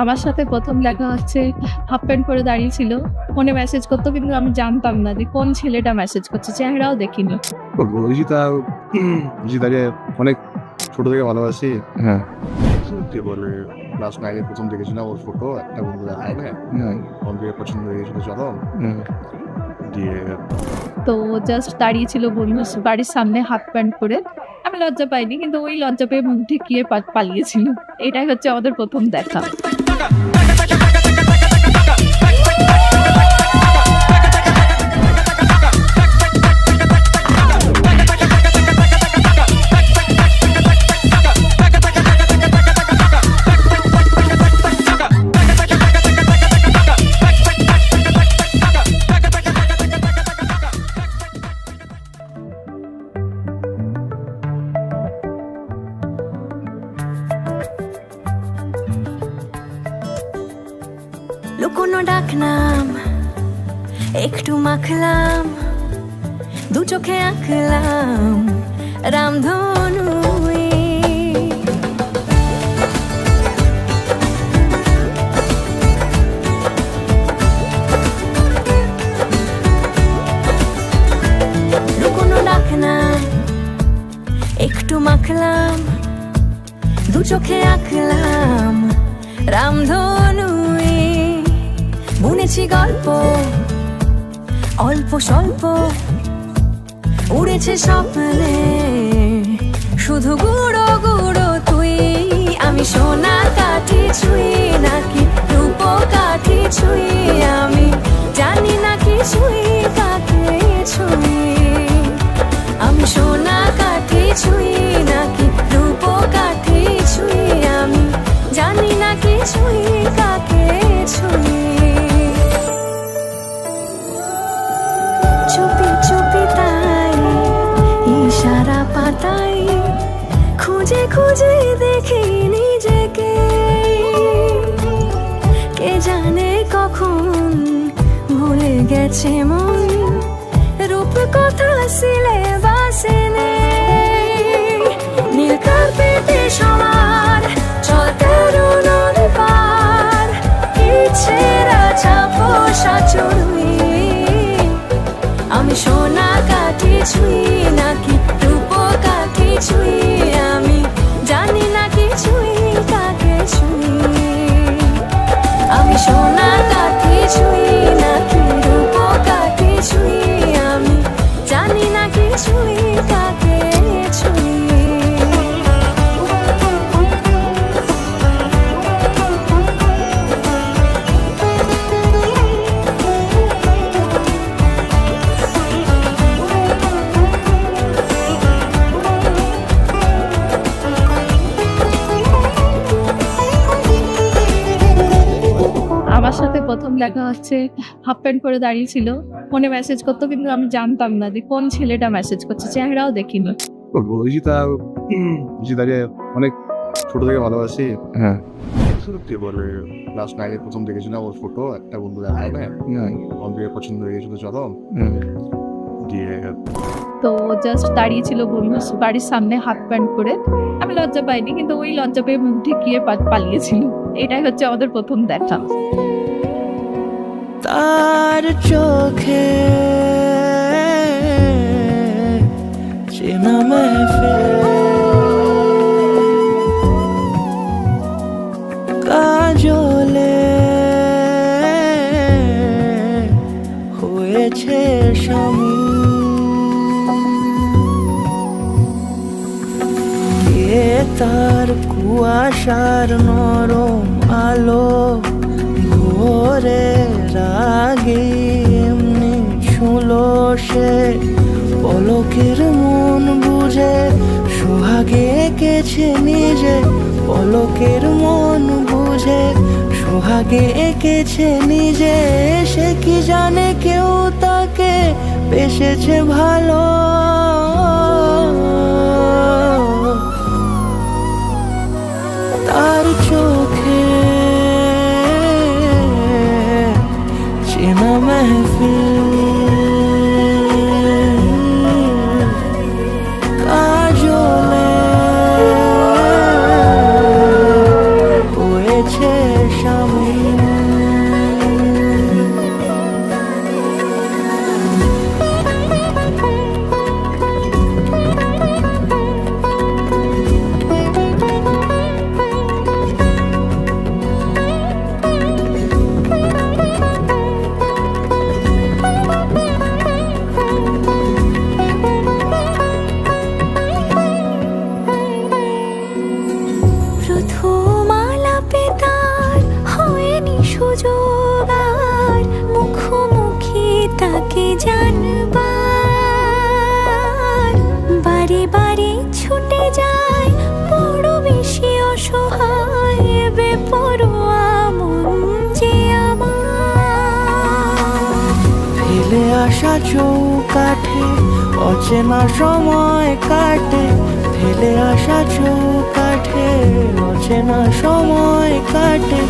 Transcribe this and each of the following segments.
আমার সাথে প্রথম দেখা হচ্ছে হাফ প্যান্ট পরে দাঁড়িয়েছিল ফোনে মেসেজ করতো কিন্তু আমি জানতাম না যে কোন ছেলেটা মেসেজ করছে চেহারাও দেখিনি। ঋষিতা অনেক ছোট থেকে ভালোবাসি। হ্যাঁ। বলে ক্লাস নাইনে প্রথম দেখেছিলাম ওর ফটো একটা বন্ধু দেখায় না হ্যাঁ বন্ধুকে পছন্দ হয়ে গেছিল চলো। দিয়ে তো জাস্ট দাঁড়িয়ে ছিল বন্ধু বাড়ির সামনে হাফ প্যান্ট পরে। আমি লজ্জা পাইনি কিন্তু ওই লজ্জা পেয়ে মুখ ঢেকিয়ে পা- পালিয়েছিল। এটাই হচ্ছে আমাদের প্রথম দেখা। লুকোনো ডাকনাম একটু মাখলাম দু চোখে আঁকলাম রামধনু একটু মাখলাম দু চোখে আঁকলাম রামধনু বুনেছি গল্প, অল্প স্বল্প। উড়েছে স্বপ্নে, শুধু গুঁড়ো গুঁড়ো তুই। আমি সোনা কাঠি ছুঁই, নাকি রূপ কাঠি ছুঁই। আমি জানি না কি খুঁজে দেখি নিজেকে। কে জানে কখন ভুলে গেছে মন। রূপ কথা সিলেবাসে নেই। নীল কার্পেটে সবার দেখা হচ্ছে হাফ প্যান্ট পরে দাঁড়িয়েছিল ফোনে মেসেজ করতো কিন্তু আমি জানতাম না যে কোন ছেলেটা মেসেজ করছে চেহারাও দেখিনি। ঋষিতা অনেক ছোট থেকে ভালোবাসি। হ্যাঁ। কি বলে ক্লাস নাইনে প্রথম দেখেছিলাম ওর ফটো একটা বন্ধু দেখায় না হ্যাঁ পছন্দ হয়ে গেছিল চলো। হ্যাঁ। দিয়ে তো জাস্ট দাঁড়িয়েছিল বন্ধু বাড়ির সামনে হাফ প্যান্ট পরে। আমি লজ্জা পাইনি কিন্তু ওই লজ্জা পেয়ে মুখ ঢেকিয়ে পালিয়েছিল। এটাই হচ্ছে আমাদের প্রথম দেখা। তার চোখে চেনা মেহফিল কাজলে হয়েছে স্বামী তার কুয়াশার নরম আলো ভোরে রাগে এমনি ছুলো সে। পলকের মন বুঝে, সোহাগে এঁকেছে নিজে। পলকের মন বুঝে, সোহাগে এঁকেছে নিজে। সে কি জানে কেউ তাকে বেসেছে ভালো? তার I feel চৌকাঠে অচেনা সময় কাটে ঠেলে আসা চৌকাঠে অচেনা সময় কাটে।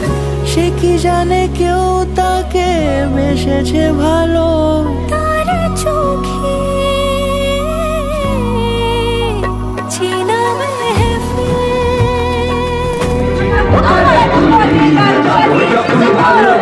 সে কি জানে কেউ তাকে বেসেছে ভালো? তার চোখে ভালো